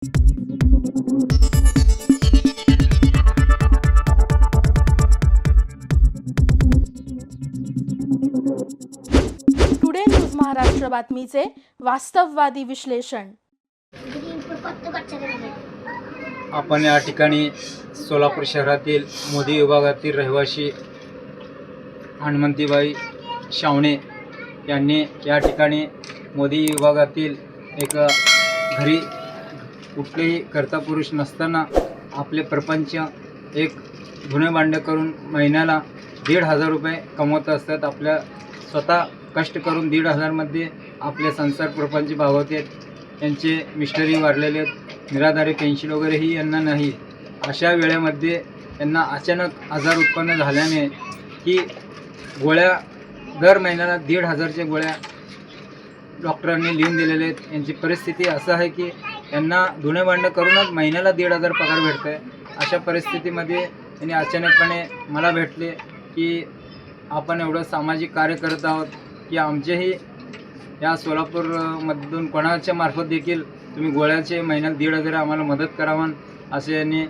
Today news Maharashtra बातमीचे वास्तववादी विश्लेषण आपण या ठिकाणी सोलापूर शहरातील मोदी विभागातील रहिवासी हनुमंतीबाई शावणे यांनी या ठिकाणी मोदी विभागातील एक घरी कुठलेही कर्ता पुरुष नसताना आपले प्रपंच एक गुन्हे भांडे करून महिन्याला दीड हजार रुपये कमवत असतात. आपल्या स्वतः कष्ट करून दीड हजारमध्ये आपले संसार प्रपंच आहेत. त्यांचे मिस्टरी वारलेले आहेत. निराधारी पेन्शन वगैरेही यांना नाही. अशा वेळेमध्ये त्यांना अचानक आजार उत्पन्न झाल्याने की गोळ्या दर महिन्याला दीड हजारच्या गोळ्या डॉक्टरांनी लिहून दिलेले आहेत. यांची परिस्थिती असं आहे की यांना धुणे भांडणं करूनच महिन्याला दीड हजार पगार भेटत आहे अशा परिस्थितीमध्ये त्यांनी अचानकपणे मला भेटले की आपण एवढं सामाजिक कार्य करत आहोत की आमचेही या सोलापूरमधून कोणाच्या मार्फत देखील तुम्ही गोळ्याचे महिन्यात दीड हजार आम्हाला मदत करावं असे यांनी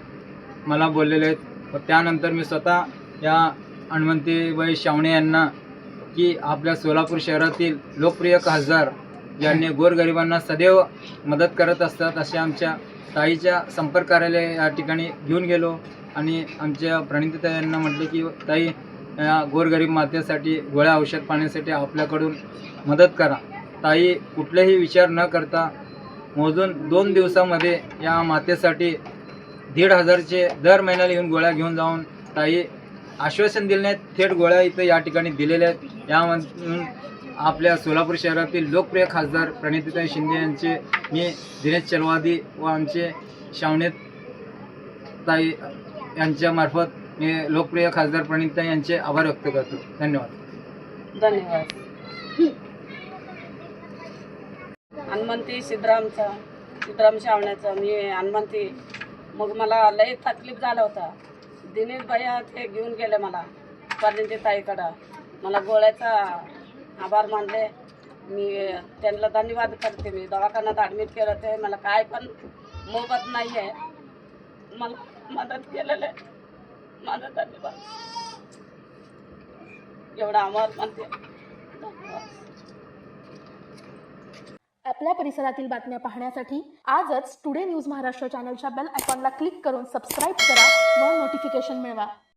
मला बोललेले आहेत. व त्यानंतर मी स्वतः या हनुमंतीबाई शावणे यांना की आपल्या सोलापूर शहरातील लोकप्रिय खासदार ज्यांनी गोरगरिबांना सदैव मदत करत असतात असे आमच्या ताईच्या संपर्क कार्यालय या ठिकाणी घेऊन गेलो. आणि आमच्या प्रणितीताई यांना म्हटले की ताई या गोरगरीब मातेसाठी गोळ्या औषध पाण्यासाठी आपल्याकडून मदत करा. ताई कुठलेही विचार न करता मोजून दोन दिवसामध्ये या मातेसाठी दीड हजारचे दर महिन्याला येऊन गोळ्या घेऊन जाऊन ताई आश्वासन दिले नाहीत थेट गोळ्या इथं या ठिकाणी दिलेल्या आहेत. यामधून आपल्या सोलापूर शहरातील लोकप्रिय खासदार प्रणितीताई शिंदे यांचे मी दिनेश चलवादी व आमचे शावणेत ताई यांच्यामार्फत मी लोकप्रिय खासदार प्रणिताई यांचे आभार व्यक्त करतो. धन्यवाद. धन्यवाद. हनुमंती सिद्धरामचा सिद्धराम शावण्याचा मी हनुमंती मग मला लई तकलीफ झाला होता. दिनेश भैया ते घेऊन गेले मला परिणिती ताईकडं मला गोळ्याचा आभार मानले. मी त्यांना धन्यवाद करते. मी दवाखान्यात ॲडमिट केलं ते. मला काय पण मोबत नाही आहे मला मदत केलेलं आहे. माझा धन्यवाद. एवढा आभार मानते. आपल्या परिसरातील बातम्या पाहण्यासाठी आजच टुडे न्यूज महाराष्ट्र चॅनलच्या बेल आयकॉनला क्लिक करून सबस्क्राईब करा व नोटिफिकेशन मिळवा.